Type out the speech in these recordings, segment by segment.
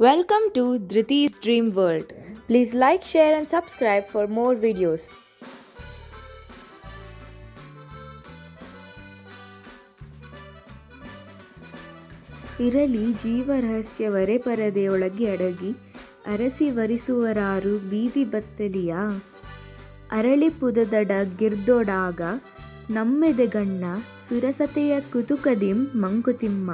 Welcome to Dhriti's Dream World. Please like, share, and subscribe for more videos. ಇರಲಿ ಜೀವರಹಸ್ಯವರೆ ಪರದೆಯೊಳಗೆ ಅಡಗಿ ಅರಸಿ ವರಿಸುವರಾರು ಬೀದಿ ಬತ್ತಲಿಯ ಅರಳಿಪುದದಡ ಗಿರ್ದೊಡಾಗ ನಮ್ಮೆದೆಗಣ್ಣ ಸುರಸತೆಯ ಕುತುಕದಿಂ ಮಂಕುತಿಮ್ಮ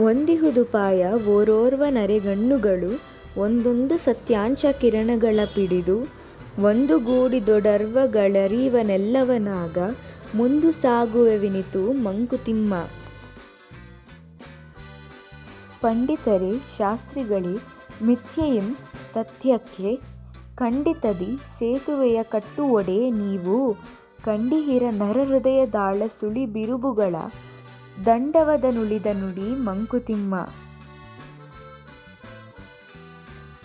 ಒಂದಿಹುದುಪಾಯ ಓರೋರ್ವ ನರೆಗಣ್ಣುಗಳು, ಒಂದೊಂದು ಸತ್ಯಾಂಶ ಕಿರಣಗಳ ಪಿಡಿದು, ಒಂದು ಗೂಡಿದೊಡರ್ವಗಳರಿವನೆಲ್ಲವನಾಗ ಮುಂದು ಸಾಗುವೆವಿನಿತು ಮಂಕುತಿಮ್ಮ. ಪಂಡಿತರೇ, ಶಾಸ್ತ್ರಿಗಳೇ, ಮಿಥ್ಯೆಯಂ ತಥ್ಯಕ್ಕೆ ಖಂಡಿತದಿ ಸೇತುವೆಯ ಕಟ್ಟುವೊಡೆ ನೀವು, ಕಂಡಿಹಿರ ನರಹೃದಯದಾಳ ಸುಳಿ ಬಿರುಬುಗಳ ದಂಡವದ ನುಳಿದ ನುಡಿ ಮಂಕುತಿಮ್ಮ.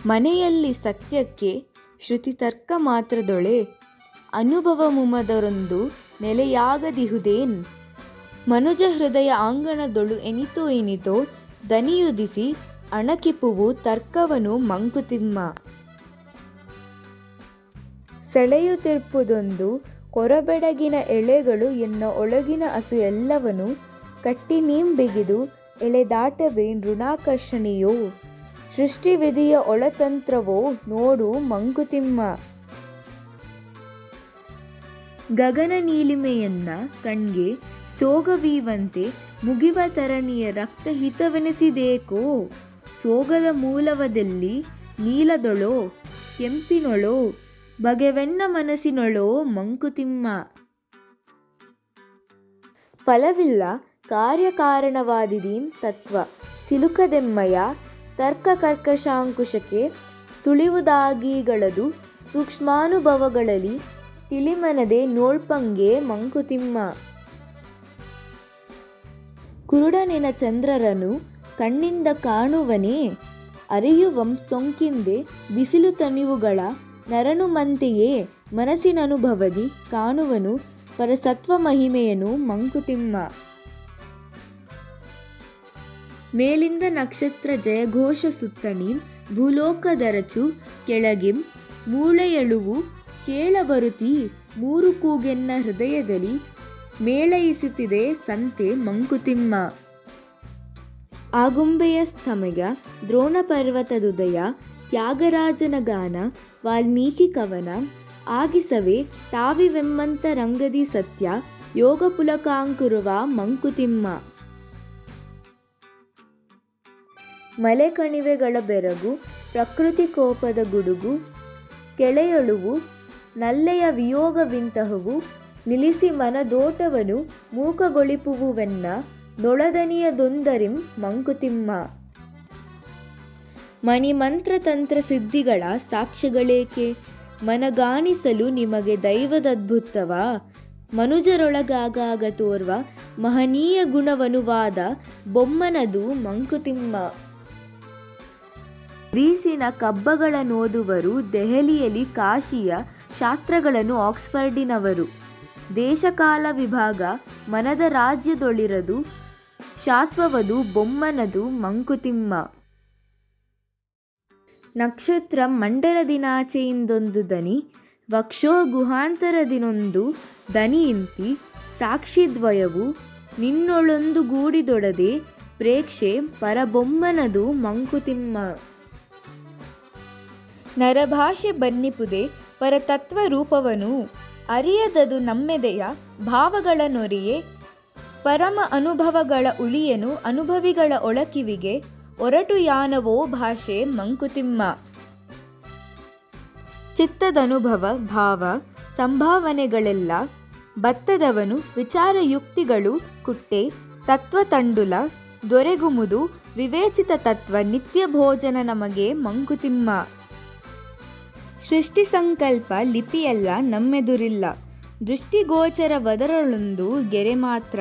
ಮನೆಯಲ್ಲಿ ಸತ್ಯಕ್ಕೆ ಶ್ರುತಿ ತರ್ಕ ಮಾತ್ರದೊಳೆ ಅನುಭವ ಮುಮದರೊಂದು ನೆಲೆಯಾಗದಿಹುದೇನ್? ಮನುಜ ಹೃದಯ ಆಂಗಣದೊಳು ಎನಿತೋ ಎನಿತೋ ದನಿಯುದಿಸಿ ಅಣಕಿಪುವು ತರ್ಕವನು ಮಂಕುತಿಮ್ಮ. ಸೆಳೆಯುತ್ತಿರ್ಪುದೊಂದು ಕೊರಬೆಡಗಿನ ಎಳೆಗಳು ಎನ್ನ ಒಳಗಿನ ಅಸು ಎಲ್ಲವನು ಕಟ್ಟಿ ನೀಂ ಬಿಗಿದು ಎಳೆದಾಟವೇ ನೃಣಾಕರ್ಷಣೆಯೋ ಸೃಷ್ಟಿವಿಧಿಯ ಒಳತಂತ್ರವೋ ನೋಡು ಮಂಕುತಿಮ್ಮ. ಗಗನ ನೀಲಿಮೆಯನ್ನ ಕಣ್ಗೆ ಸೋಗವೀವಂತೆ ಮುಗಿವ ತರಣಿಯ ರಕ್ತಹಿತವೆನಿಸಿದೇಕೋ ಸೋಗದ ಮೂಲವದಲ್ಲಿ ನೀಲದೊಳೋ, ಕೆಂಪಿನೊಳೋ, ಬಗೆವೆನ್ನ ಮನಸ್ಸಿನೊಳೋ ಮಂಕುತಿಮ್ಮ. ಫಲವಿಲ್ಲ ಕಾರ್ಯಕಾರಣವಾದಿದೀನ್ ತತ್ವ. ಸಿಲುಕದೆಮ್ಮಯ ತರ್ಕ ಕರ್ಕಶಾಂಕುಶಕ್ಕೆ ಸುಳಿವುದಾಗಿಗಳದು ಸೂಕ್ಷ್ಮಾನುಭವಗಳಲ್ಲಿ ತಿಳಿಮನದೆ ನೋಳ್ಪಂಗೆ ಮಂಕುತಿಮ್ಮ. ಕುರುಡನೆನ ಚಂದ್ರರನು ಕಣ್ಣಿಂದ ಕಾಣುವನೇ? ಅರಿಯುವಂ ಸೊಂಕಿಂದೆ ಬಿಸಿಲು ತಣಿವುಗಳ ನರನುಮಂತೆಯೇ ಮನಸ್ಸಿನನುಭವದಿ ಕಾಣುವನು ಪರಸತ್ವ ಮಹಿಮೆಯನು ಮಂಕುತಿಮ್ಮ. ಮೇಲಿಂದ ನಕ್ಷತ್ರ ಜಯಘೋಷ ಸುತ್ತಣಿ, ಭೂಲೋಕದರಚು, ಕೆಳಗಿಂ, ಮೂಳೆಯಳುವು, ಕೇಳಬರುತಿ, ಮೂರು ಕೂಗೆನ್ನ ಹೃದಯದಲ್ಲಿ ಮೇಳೈಸುತ್ತಿದೆ ಸಂತೆ ಮಂಕುತಿಮ್ಮ. ಆಗುಂಬೆಯ ಸ್ತಮಯ ದ್ರೋಣ ಪರ್ವತದುದಯ ತ್ಯಾಗರಾಜನ ಗಾನ ವಾಲ್ಮೀಕಿ ಕವನ ಆಗಿಸವೆ ತಾವಿವೆಮ್ಮಂತ ರಂಗದಿ ಸತ್ಯ ಯೋಗ ಪುಲಕಾಂಕುರುವ ಮಂಕುತಿಮ್ಮ. ಮಲೆ ಕಣಿವೆಗಳ ಬೆರಗು, ಪ್ರಕೃತಿ ಕೋಪದ ಗುಡುಗು, ಕೆಳೆಯೊಳುವು, ನಲ್ಲೆಯ ವಿಯೋಗವಿಂತಹವು, ನಿಲ್ಲಿಸಿ ಮನದೋಟವನು ಮೂಕಗೊಳಿಪುವುವೆನ್ನ ನೊಳದನಿಯದೊಂದರಿಂ ಮಂಕುತಿಮ್ಮ. ಮಣಿಮಂತ್ರ ತಂತ್ರ ಸಿದ್ಧಿಗಳ ಸಾಕ್ಷ್ಯಗಳೇಕೆ? ಮನಗಾಣಿಸಲು ನಿಮಗೆ ದೈವದದ್ಭುತವ? ಮನುಜರೊಳಗಾಗಾಗ ತೋರ್ವ ಮಹನೀಯ ಗುಣವನುವಾದ ಬೊಮ್ಮನದು ಮಂಕುತಿಮ್ಮ. ಗ್ರೀಸಿನ ಕಬ್ಬಗಳ ನೋದುವರು ದೆಹಲಿಯಲ್ಲಿ ಕಾಶಿಯ ಶಾಸ್ತ್ರಗಳನ್ನು ಆಕ್ಸ್ಫರ್ಡಿನವರು. ದೇಶಕಾಲ ವಿಭಾಗ ಮನದ ರಾಜ್ಯದೊಳಿರದು ಶಾಸ್ವವದು ಬೊಮ್ಮನದು ಮಂಕುತಿಮ್ಮ. ನಕ್ಷತ್ರ ಮಂಡಲ ದಿನಾಚೆಯಿಂದೊಂದು ದನಿ, ವಕ್ಷೋ ಗುಹಾಂತರ ದಿನೊಂದು ದನಿಯಿಂತಿ ಸಾಕ್ಷಿದ್ವಯವು ನಿನ್ನೊಳೊಂದು ಗೂಡಿದೊಡದೆ, ಪ್ರೇಕ್ಷೆ ಪರಬೊಮ್ಮನದು ಮಂಕುತಿಮ್ಮ. ನರಭಾಷೆ ಬನ್ನಿಪುದೆ ಪರತತ್ವ ರೂಪವನು ಅರಿಯದದು ನಮ್ಮೆದೆಯ ಭಾವಗಳ ನೊರೆಯೇ. ಪರಮ ಅನುಭವಗಳ ಉಳಿಯನು ಅನುಭವಿಗಳ ಒಳಕಿವಿಗೆ. ಒರಟು ಯಾನವೋ ಭಾಷೆ ಮಂಕುತಿಮ್ಮ. ಚಿತ್ತದನುಭವ, ಭಾವ, ಸಂಭಾವನೆಗಳೆಲ್ಲ ಬತ್ತದವನು ವಿಚಾರಯುಕ್ತಿಗಳು ಕುಟ್ಟೆ ತತ್ವ ತಂಡುಲ ದೊರೆಗುಮುದು, ವಿವೇಚಿತ ತತ್ವ ನಿತ್ಯ ಭೋಜನ ನಮಗೆ ಮಂಕುತಿಮ್ಮ. ಸೃಷ್ಟಿ ಸಂಕಲ್ಪ ಲಿಪಿಯಲ್ಲ ನಮ್ಮೆದುರಿಲ್ಲ. ದೃಷ್ಟಿಗೋಚರವದರಳೊಂದು ಗೆರೆ ಮಾತ್ರ.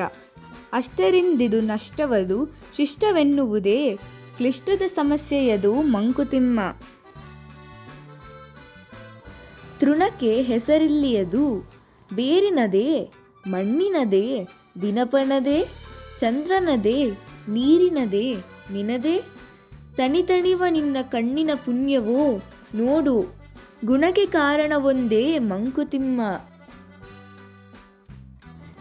ಅಷ್ಟರಿಂದಿದು ನಷ್ಟವದು ಶಿಷ್ಟವೆನ್ನುವುದೇ ಕ್ಲಿಷ್ಟದ ಸಮಸ್ಯೆಯದು ಮಂಕುತಿಮ್ಮ. ತೃಣಕ್ಕೆ ಹೆಸರಿಲ್ಲಿಯದು ಬೇರಿನದೇ, ಮಣ್ಣಿನದೇ, ದಿನಪನದೇ, ಚಂದ್ರನದೇ, ನೀರಿನದೇ, ನಿನದೇ. ತಣಿತಣಿವ ನಿನ್ನ ಕಣ್ಣಿನ ಪುಣ್ಯವೋ ನೋಡು. ಗುಣಕ್ಕೆ ಕಾರಣವೊಂದೇ ಮಂಕುತಿಮ್ಮ.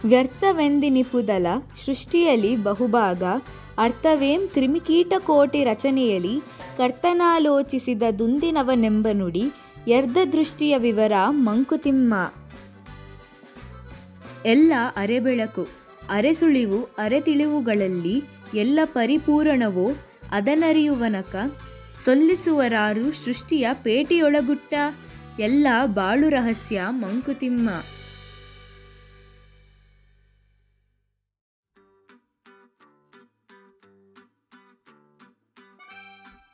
ವ್ಯರ್ಥವೆಂದಿನಿಪುದಲ ಸೃಷ್ಟಿಯಲ್ಲಿ ಬಹುಭಾಗ, ಅರ್ಥವೇಂ ಕ್ರಿಮಿಕೀಟಕೋಟಿ ರಚನೆಯಲ್ಲಿ ಕರ್ತನಾಲೋಚಿಸಿದ ದುಂದಿನವನೆಂಬ ನುಡಿ ಎರ್ಧ ದೃಷ್ಟಿಯ ವಿವರ ಮಂಕುತಿಮ್ಮ. ಎಲ್ಲ ಅರೆಬೆಳಕು, ಅರೆಸುಳಿವು, ಅರೆತಿಳಿವುಗಳಲ್ಲಿ ಎಲ್ಲ ಪರಿಪೂರಣವೋ ಅದನರಿಯುವನಕ ಸೊಲ್ಲಿಸುವರಾರು ಸೃಷ್ಟಿಯ ಪೇಟಿಯೊಳಗುಟ್ಟ. ಎಲ್ಲ ಬಾಳು ರಹಸ್ಯ ಮಂಕುತಿಮ್ಮ.